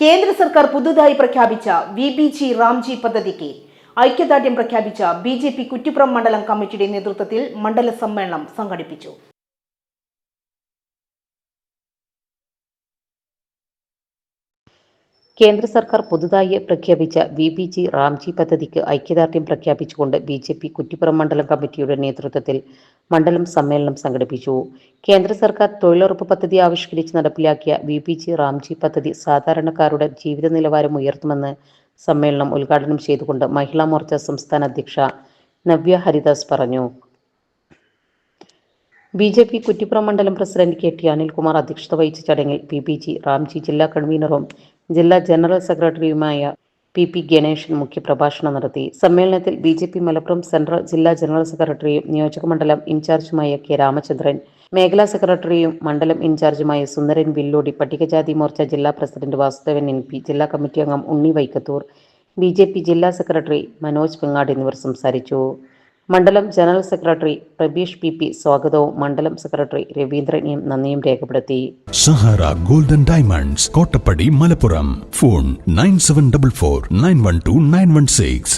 കേന്ദ്ര സർക്കാർ പുതുതായി പ്രഖ്യാപിച്ച വി ബി ജി റാംജി പദ്ധതിക്ക് ഐക്യദാർഢ്യം പ്രഖ്യാപിച്ച ബി ജെ പി കുറ്റിപ്പുറം മണ്ഡലം കമ്മിറ്റിയുടെ നേതൃത്വത്തിൽ മണ്ഡല സമ്മേളനം സംഘടിപ്പിച്ചു. കേന്ദ്ര സർക്കാർ പുതുതായി പ്രഖ്യാപിച്ച വി ബി ജി റാംജി പദ്ധതിക്ക് ഐക്യദാർഢ്യം പ്രഖ്യാപിച്ചുകൊണ്ട് ബി ജെ പി കുറ്റിപ്പുറം മണ്ഡലം കമ്മിറ്റിയുടെ നേതൃത്വത്തിൽ മണ്ഡലം സമ്മേളനം സംഘടിപ്പിച്ചു. കേന്ദ്ര സർക്കാർ തൊഴിലുറപ്പ് പദ്ധതി ആവിഷ്കരിച്ച് നടപ്പിലാക്കിയ വി ബി ജി റാംജി പദ്ധതി സാധാരണക്കാരുടെ ജീവിത നിലവാരം ഉയർത്തുമെന്ന് സമ്മേളനം ഉദ്ഘാടനം ചെയ്തുകൊണ്ട് മഹിളാ മോർച്ച സംസ്ഥാന അധ്യക്ഷ നവ്യ ഹരിദാസ് പറഞ്ഞു. ബി ജെ പി കുറ്റിപ്പുറം മണ്ഡലം പ്രസിഡന്റ് കെ ടി അനിൽകുമാർ അധ്യക്ഷത വഹിച്ച ചടങ്ങിൽ പി ബി ജി റാംജി ജില്ലാ കൺവീനറും ജില്ലാ ജനറൽ സെക്രട്ടറിയുമായ പി പി ഗണേശൻ മുഖ്യപ്രഭാഷണം നടത്തി. സമ്മേളനത്തിൽ B J P Malappuram central ജില്ലാ ജനറൽ സെക്രട്ടറിയും നിയോജകമണ്ഡലം ഇൻചാർജുമായ കെ രാമചന്ദ്രൻ മേഖലാ സെക്രട്ടറിയും മണ്ഡലം ഇൻചാർജുമായ സുന്ദരൻ വില്ലോടി പട്ടികജാതി മോർച്ച ജില്ലാ പ്രസിഡന്റ് വാസുദേവൻ എൻ പി ജില്ലാ കമ്മിറ്റി അംഗം Unni Vaikkathur B J P ജില്ലാ സെക്രട്ടറി മനോജ് പെങ്ങാട് എന്നിവർ സംസാരിച്ചു. മണ്ഡലം general secretary Prabeesh P P സ്വാഗതവും മണ്ഡലം സെക്രട്ടറി രവീന്ദ്രൻ എം നന്ദിയും രേഖപ്പെടുത്തി. Sahara golden diamonds Kottappadi Malappuram. Phone nine seven double four nine one two nine one six.